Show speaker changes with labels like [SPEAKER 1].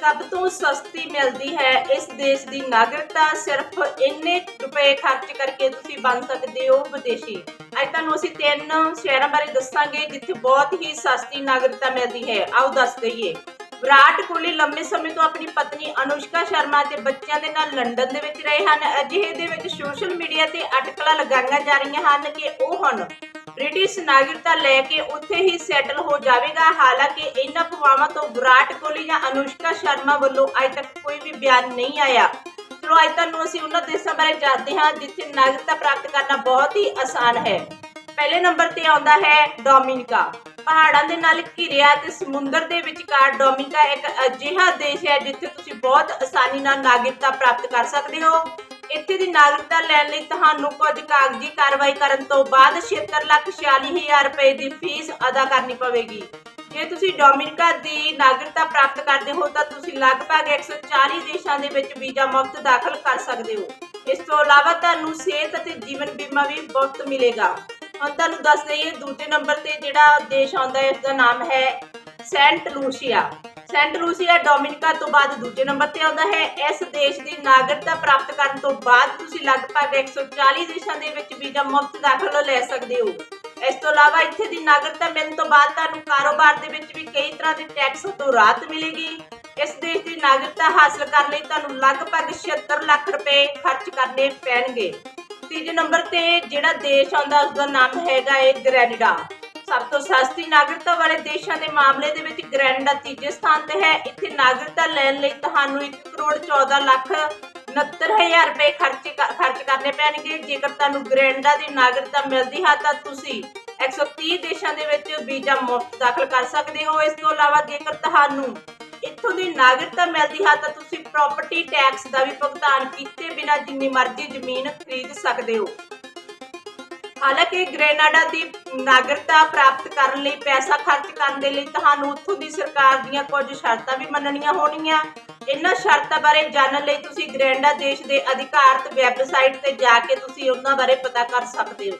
[SPEAKER 1] ਸਭ ਤੋਂ ਸਸਤੀ ਮਿਲਦੀ ਹੈ ਇਸ ਦੇਸ਼ ਦੀ ਨਾਗਰਿਕਤਾ। ਸਿਰਫ ਇੰਨੇ ਰੁਪਏ ਖਰਚ ਕਰਕੇ ਤੁਸੀਂ ਬਣ ਸਕਦੇ ਹੋ ਵਿਦੇਸ਼ੀ। ਅੱਜ ਤੁਹਾਨੂੰ ਅਸੀਂ ਤਿੰਨ ਸ਼ਹਿਰਾਂ ਬਾਰੇ ਦੱਸਾਂਗੇ ਜਿੱਥੇ ਬਹੁਤ ਹੀ ਸਸਤੀ ਨਾਗਰਿਕਤਾ ਮਿਲਦੀ ਹੈ। ਆਓ ਦੱਸ ਦਈਏ। ਵਿਰਾਟ ਕੋਹਲੀ ਲੰਮੇ ਸਮੇਂ ਤੋਂ ਆਪਣੀ ਪਤਨੀ ਅਨੁਸ਼ਕਾ ਸ਼ਰਮਾ ਤੇ ਬੱਚਿਆਂ ਦੇ ਨਾਲ ਲੰਡਨ ਦੇ ਵਿੱਚ ਰਹੇ ਹਨ। ਅਜਿਹੇ ਦੇ ਵਿੱਚ ਸੋਸ਼ਲ ਮੀਡੀਆ ਤੇ ਅਟਕਲਾਂ ਲਗਾਈਆਂ ਜਾ ਰਹੀਆਂ ਹਨ ਕਿ ਉਹ ਹੁਣ ਬ੍ਰਿਟਿਸ਼ ਨਾਗਰਿਕਤਾ ਲੈ ਕੇ ਉੱਥੇ ਹੀ ਸੈਟਲ ਹੋ ਜਾਵੇਗਾ। ਹਾਲਾਂਕਿ ਇਹਨਾਂ ਫਵਾਵਾਂ ਤੋਂ ਵਿਰਾਟ ਕੋਹਲੀ ਜਾਂ ਅਨੁਸ਼ਕਾ ਸ਼ਰਮਾ ਵੱਲੋਂ ਅਜੇ ਤੱਕ ਕੋਈ ਵੀ ਬਿਆਨ ਨਹੀਂ ਆਇਆ। ਚਲੋ, ਅੱਜ ਤੁਹਾਨੂੰ ਅਸੀਂ ਉਹਨਾਂ ਦੇਸ਼ਾਂ ਬਾਰੇ ਜਾਣਦੇ ਹਾਂ ਜਿੱਥੇ ਨਾਗਰਿਕਤਾ ਪ੍ਰਾਪਤ ਕਰਨਾ ਬਹੁਤ ਹੀ ਆਸਾਨ ਹੈ। ਪਹਿਲੇ ਨੰਬਰ ਤੇ ਆਉਂਦਾ ਹੈ ਡੋਮਿਨਿਕਾ। ਪਹਾੜਾਂ ਦੇ ਨਾਲ ਘਿਰਿਆ ਤੇ ਸਮੁੰਦਰ ਦੇ ਵਿਚਕਾਰ ਡੋਮਿਨਿਕਾ ਇੱਕ ਅਜਿਹਾ ਦੇਸ਼ ਹੈ ਜਿੱਥੇ ਤੁਸੀਂ ਬਹੁਤ ਆਸਾਨੀ ਨਾਲ ਨਾਗਰਿਕਤਾ ਪ੍ਰਾਪਤ ਕਰ ਸਕਦੇ ਹੋ। ਇੱਥੇ ਦੀ ਨਾਗਰਿਕਤਾ ਲੈਣ ਲਈ ਤੁਹਾਨੂੰ ਕੁਝ ਕਾਗਜ਼ੀ ਕਾਰਵਾਈ ਕਰਨ ਤੋਂ ਬਾਅਦ 7646000 ਰੁਪਏ ਦੀ ਫੀਸ ਅਦਾ ਕਰਨੀ ਪਵੇਗੀ। ਜੇ ਤੁਸੀਂ ਡੋਮਿਨਿਕਾ ਦੀ ਨਾਗਰਿਕਤਾ ਪ੍ਰਾਪਤ ਕਰਦੇ ਹੋ, ਤਾਂ ਤੁਸੀਂ ਲਗਭਗ 140 ਦੇਸ਼ਾਂ ਦੇ ਵਿੱਚ ਵੀਜ਼ਾ ਮੁਫਤ ਦਾਖਲ ਕਰ ਸਕਦੇ ਹੋ। ਇਸ ਤੋਂ ਇਲਾਵਾ ਤੁਹਾਨੂੰ ਸਿਹਤ ਅਤੇ ਜੀਵਨ ਬੀਮਾ ਵੀ ਮੁਫਤ ਮਿਲੇਗਾ। ਹੁਣ ਤੁਹਾਨੂੰ ਦੱਸ ਦਈਏ, ਦੂਜੇ ਨੰਬਰ ਤੇ ਜਿਹੜਾ ਦੇਸ਼ ਆਉਂਦਾ ਹੈ, ਇਸ ਦਾ ਨਾਮ ਹੈ Saint Lucia. Saint Lucia Dominica ਤੋਂ ਬਾਅਦ ਦੂਜੇ ਨੰਬਰ ਤੇ ਆਉਂਦਾ ਹੈ। ਇਸ ਦੇਸ਼ ਦੀ ਨਾਗਰਿਕਤਾ ਪ੍ਰਾਪਤ ਕਰਨ ਤੋਂ ਬਾਅਦ ਤੁਸੀਂ ਲਗਭਗ 140 ਦੇਸ਼ਾਂ ਦੇ ਵਿੱਚ ਵੀਜ਼ਾ ਮੁਫਤ ਦਾਖਲਾ ਲੈ ਸਕਦੇ ਹੋ। ਇਸ ਤੋਂ ਇਲਾਵਾ ਇੱਥੇ ਦੀ ਨਾਗਰਿਕਤਾ ਮਿਲਣ ਤੋਂ ਬਾਅਦ ਤੁਹਾਨੂੰ ਕਾਰੋਬਾਰ ਦੇ ਵਿੱਚ ਵੀ ਕਈ ਤਰ੍ਹਾਂ ਦੇ ਟੈਕਸ ਤੋਂ ਰਾਹਤ ਮਿਲੇਗੀ। ਇਸ ਦੇਸ਼ ਦੀ ਨਾਗਰਿਕਤਾ ਹਾਸਲ ਕਰਨ ਲਈ ਤੁਹਾਨੂੰ ਲਗਭਗ 76 ਲੱਖ ਰੁਪਏ ਖਰਚ ਕਰਨੇ ਪੈਣਗੇ। ਤੀਜੇ ਨੰਬਰ ਤੇ ਜਿਹੜਾ ਦੇਸ਼ ਆਉਂਦਾ ਉਸ ਦਾ ਨਾਮ ਹੈਗਾ ਹੈ ਗ੍ਰੈਨੇਡਾ। ਸਭ ਤੋਂ ਸਸਤੀ ਨਾਗਰਿਕਤਾ ਵਾਲੇ ਦੇਸ਼ਾਂ ਦੇ ਮਾਮਲੇ ਦੇ ਵਿੱਚ ਗ੍ਰੈਨਡਾ ਤੀਜੇ ਸਥਾਨ ਤੇ ਹੈ। ਇੱਥੇ ਨਾਗਰਿਕਤਾ ਲੈਣ ਲਈ ਤੁਹਾਨੂੰ 1 ਕਰੋੜ 14 ਲੱਖ 69000 ਰੁਪਏ ਖਰਚ ਖਰਚ ਕਰਨੇ ਪੈਣਗੇ। ਜੇਕਰ ਤੁਹਾਨੂੰ ਗ੍ਰੈਨਡਾ ਦੀ ਨਾਗਰਿਕਤਾ ਮਿਲਦੀ ਹੈ, ਤਾਂ ਤੁਸੀਂ 130 ਦੇਸ਼ਾਂ ਦੇ ਵਿੱਚ ਵੀਜ਼ਾ ਮੁਫਤ ਦਾਖਲ ਕਰ ਸਕਦੇ ਹੋ। ਇਸ ਤੋਂ ਇਲਾਵਾ ਜੇਕਰ ਤੁਹਾਨੂੰ ਇੱਥੋਂ ਦੀ ਨਾਗਰਿਕਤਾ ਮਿਲਦੀ ਹੈ, ਤਾਂ ਤੁਸੀਂ ਪ੍ਰਾਪਰਟੀ ਟੈਕਸ ਦਾ ਵੀ ਭੁਗਤਾਨ ਕੀਤੇ ਬਿਨਾਂ ਜਿੰਨੀ ਮਰਜ਼ੀ ਜ਼ਮੀਨ ਖਰੀਦ ਸਕਦੇ ਹੋ। ਹਾਲਾਂਕਿ ਗ੍ਰੇਨਾਡਾ ਦੀ ਨਾਗਰਿਕਤਾ ਪ੍ਰਾਪਤ ਕਰਨ ਲਈ ਪੈਸਾ ਖਰਚ ਕਰਨ ਦੇ ਲਈ ਤੁਹਾਨੂੰ ਉੱਥੋਂ ਦੀ ਸਰਕਾਰ ਦੀਆਂ ਕੁਝ ਸ਼ਰਤਾਂ ਵੀ ਮੰਨਣੀਆਂ ਹੋਣਗੀਆਂ। ਇਹਨਾਂ ਸ਼ਰਤਾਂ ਬਾਰੇ ਜਾਣਨ ਲਈ ਤੁਸੀਂ ਗ੍ਰੇਨਾਡਾ ਦੇਸ਼ ਦੇ ਅਧਿਕਾਰਤ ਵੈਬਸਾਈਟ ਤੇ ਜਾ ਕੇ ਤੁਸੀਂ ਉਹਨਾਂ ਬਾਰੇ ਪਤਾ ਕਰ ਸਕਦੇ ਹੋ।